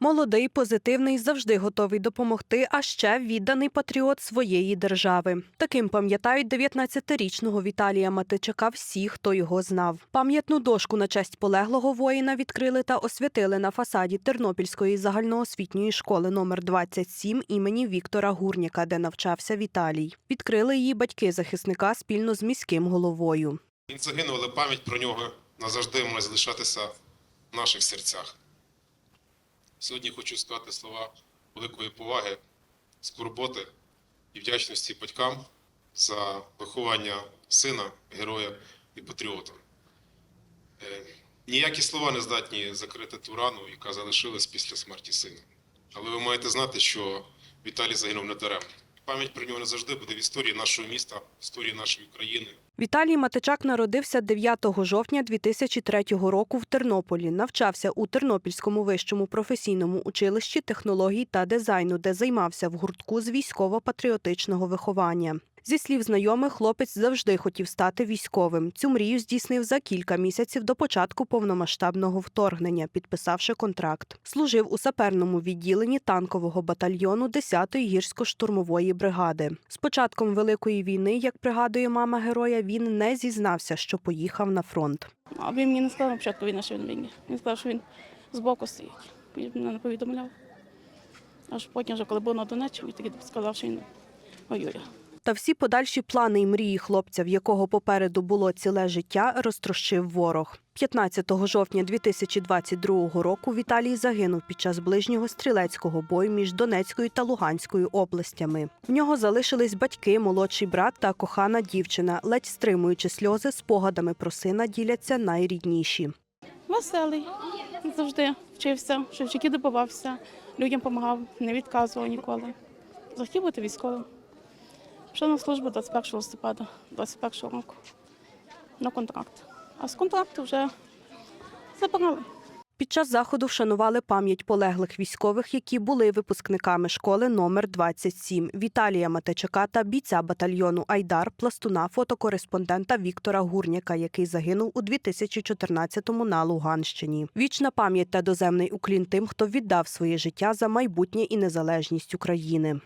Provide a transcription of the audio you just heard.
Молодий, позитивний, завжди готовий допомогти, а ще відданий патріот своєї держави. Таким пам'ятають 19-річного Віталія Матичака всі, хто його знав. Пам'ятну дошку на честь полеглого воїна відкрили та освятили на фасаді Тернопільської загальноосвітньої школи номер 27 імені Віктора Гурніка, де навчався Віталій. Відкрили її батьки захисника спільно з міським головою. Він загинув, але пам'ять про нього назавжди має залишатися в наших серцях. Сьогодні хочу сказати слова великої поваги, скорботи і вдячності батькам за виховання сина, героя і патріота. Е, Ніякі слова не здатні закрити ту рану, яка залишилась після смерті сина. Але ви маєте знати, що Віталій загинув не даремно. Пам'ять про нього не завжди буде в історії нашого міста, в історії нашої країни. Віталій Матичак народився 9 жовтня 2003 року в Тернополі. Навчався у Тернопільському вищому професійному училищі технологій та дизайну, де займався в гуртку з військово-патріотичного виховання. Зі слів знайомих, хлопець завжди хотів стати військовим. Цю мрію здійснив за кілька місяців до початку повномасштабного вторгнення, підписавши контракт. Служив у саперному відділенні танкового батальйону 10-ї гірсько-штурмової бригади. З початком великої війни, як пригадує мама героя, він не зізнався, що поїхав на фронт. А він мені не сказав на початку війни, що він війні. Він сказав, що він збоку стоїть. Він мене не повідомляв. Аж потім, вже, коли був на Донеччині, тоді сказав, що він воює. Та всі подальші плани й мрії хлопця, в якого попереду було ціле життя, розтрощив ворог. 15 жовтня 2022 року Віталій загинув під час ближнього стрілецького бою між Донецькою та Луганською областями. В нього залишились батьки, молодший брат та кохана дівчина. Ледь стримуючи сльози, спогадами про сина діляться найрідніші. Веселий, завжди вчився, житті добивався, людям допомагав, не відказував ніколи. Захотів бути військовим. Пішов на службу 21 листопада 21 року на контракт. А з контракту вже забрали. Під час заходу вшанували пам'ять полеглих військових, які були випускниками школи номер 27 Віталія Матечака та бійця батальйону Айдар, пластуна, фотокореспондента Віктора Гурняка, який загинув у 2014-му на Луганщині. Вічна пам'ять та доземний уклін тим, хто віддав своє життя за майбутнє і незалежність України.